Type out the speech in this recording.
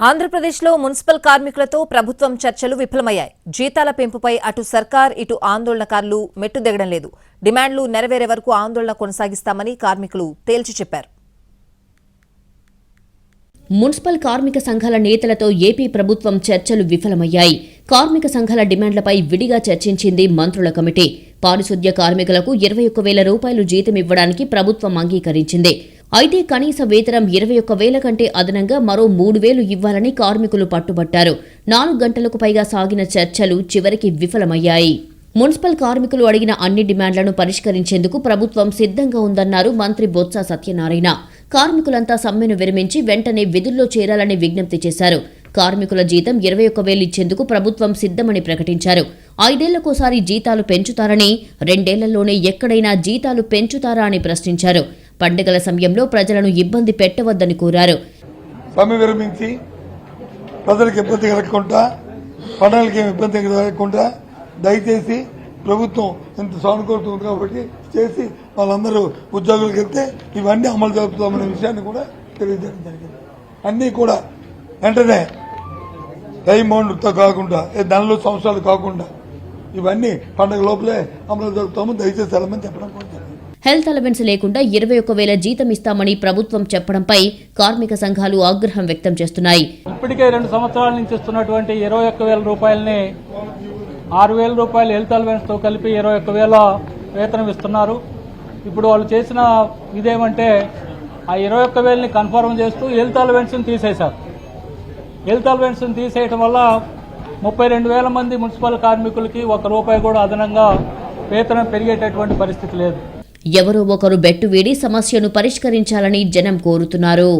ఆంధ్రప్రదేశ్లో మున్సిపల్ కార్మికులతో ప్రభుత్వం చర్చలు విఫలమయ్యాయి. జీతాల పెంపుపై అటు సర్కార్ ఇటు ఆందోళనకారులు మెట్టుదెగడం లేదు. డిమాండ్లు నెరవేరే వరకు ఆందోళన కొనసాగిస్తామని కార్మికులు తేల్చి చెప్పారు. మున్సిపల్ కార్మిక సంఘాల నేతలతో ఏపీ ప్రభుత్వం చర్చలు విఫలమయ్యాయి. కార్మిక సంఘాల డిమాండ్లపై విడిగా చర్చించింది మంత్రుల కమిటీ. పారిశుద్ధ్య కార్మికులకు ఇరవై ఒక్క వేల రూపాయలు జీతం ఇవ్వడానికి ప్రభుత్వం అంగీకరించింది. అయితే కనీస వేతనం ఇరవై ఒక్క వేల కంటే అదనంగా మరో మూడు వేలు ఇవ్వాలని కార్మికులు పట్టుబట్టారు. నాలుగు గంటలకు పైగా సాగిన చర్చలు చివరికి విఫలమయ్యాయి. మున్సిపల్ కార్మికులు అడిగిన అన్ని డిమాండ్లను పరిష్కరించేందుకు ప్రభుత్వం సిద్ధంగా ఉందన్నారు మంత్రి బొత్స సత్యనారాయణ. కార్మికులంతా సమ్మెను విరమించి వెంటనే విధుల్లో చేరాలని విజ్ఞప్తి చేశారు. కార్మికుల జీతం ఇరవై ఒక్క వేలు ఇచ్చేందుకు ప్రభుత్వం సిద్ధమని ప్రకటించారు. ఐదేళ్ళకోసారి జీతాలు పెంచుతారని రెండేళ్ళలోనే ఎక్కడైనా జీతాలు పెంచుతారా అని ప్రశ్నించారు. పండుగల సమయంలో ప్రజలను ఇబ్బంది పెట్టవద్దని కోరారు. సమ్మె విరమించి ప్రజలకు ఇబ్బంది కలగకుండా పండుగలకి ఏమి ఇబ్బంది కలగకుండా దయచేసి ప్రభుత్వం ఇంత సానుకూలత కాబట్టి చేసి వాళ్ళందరూ ఉద్యోగులకు వెళ్తే ఇవన్నీ అమలు జరుపుతామనే విషయాన్ని కూడా తెలియజేయడం జరిగింది. అన్నీ కూడా వెంటనే టైం బౌండ్తో కాకుండా ఏ నెలలు సంవత్సరాలు కాకుండా ఇవన్నీ పండుగ లోపలే అమలు జరుపుతాము. దయచేసి వెళ్ళమని చెప్పడం హెల్త్ అలవెన్స్ లేకుండా ఇరవై ఒక్క వేల జీతం ఇస్తామని ప్రభుత్వం చెప్పడంపై కార్మిక సంఘాలు ఆగ్రహం వ్యక్తం చేస్తున్నాయి. ఇప్పటికే రెండు సంవత్సరాల నుంచి ఇస్తున్నటువంటి ఇరవై ఒక్క వేల రూపాయలని ఆరు వేల రూపాయలు హెల్త్ అలవెన్స్తో కలిపి ఇరవై ఒక్క వేల వేతనం ఇస్తున్నారు. ఇప్పుడు వాళ్ళు చేసిన ఇదేమంటే ఆ ఇరవై ఒక్క వేలని కన్ఫర్మ్ చేస్తూ హెల్త్ అలవెన్స్ని తీసేశారు. హెల్త్ అలవెన్స్ని తీసేయటం వల్ల ముప్పై రెండు వేల మంది మున్సిపల్ కార్మికులకి ఒక రూపాయి కూడా అదనంగా వేతనం పెరిగేటటువంటి పరిస్థితి లేదు. ఎవరో ఒకరు బెట్టు వేడి సమస్యను పరిష్కరించాలని జనం కోరుతున్నారు.